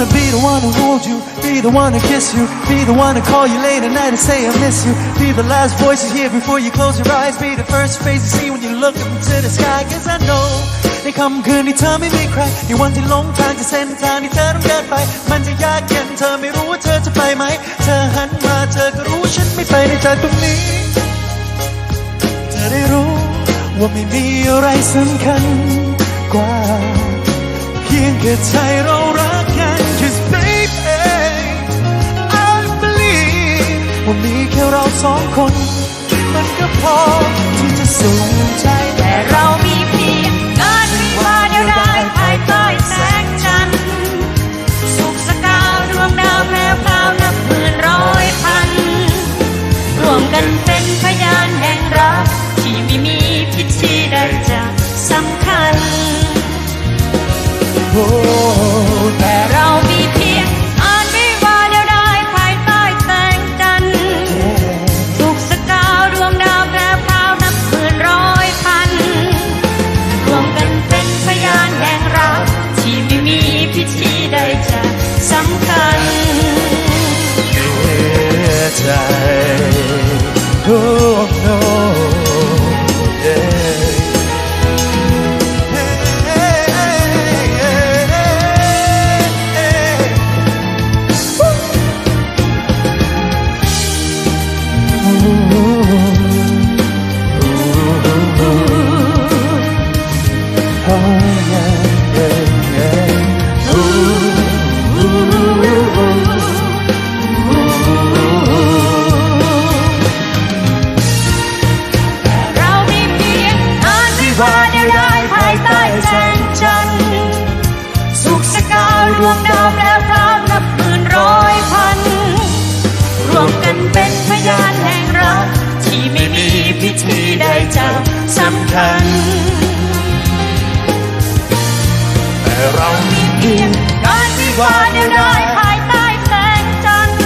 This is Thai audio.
Wanna be the one who hold you, be the one to kiss you, be the one to call you late at night and say I miss you, be the last voice you hear before you close your eyes, be the first face you see when you look up into the sky. Cause I know ในค่ำคืนที่เธอไม่มีใคร ในวันที่หลงทางจากเส้นทางที่เธอต้องเดินไป มันจะยากเย็นเธอไม่รู้ว่าเธอจะไปไหม เธอหันมาเธอก็รู้ว่าฉันไม่ไปในจากตรงนี้ เธอได้รู้ว่าไม่มีอะไรสำคัญกว่า เพียงแค่ใจเรา ค่เราสองคน มันก็พอที่จะสูงใจ แต่เรามีเพียงการวิวาเดียวดายภายใต้แสงจันทร์สุขสกาวดวงดาวแพรวพราวนับหมื่นร้อยพันรวมกันเป็นพยานแห่งรัก ที่ไม่มีพิธีใดจะสำคัญโสี ดวงดาวแปรพรามนับหมื่นร้อยพันรวมกันเป็นพยานแห่งรักที่ไม่มีพิธีใดจะสำคัญ แต่เรามีเพียงการวิวาเดียวดายภายใต้แสงจันทร์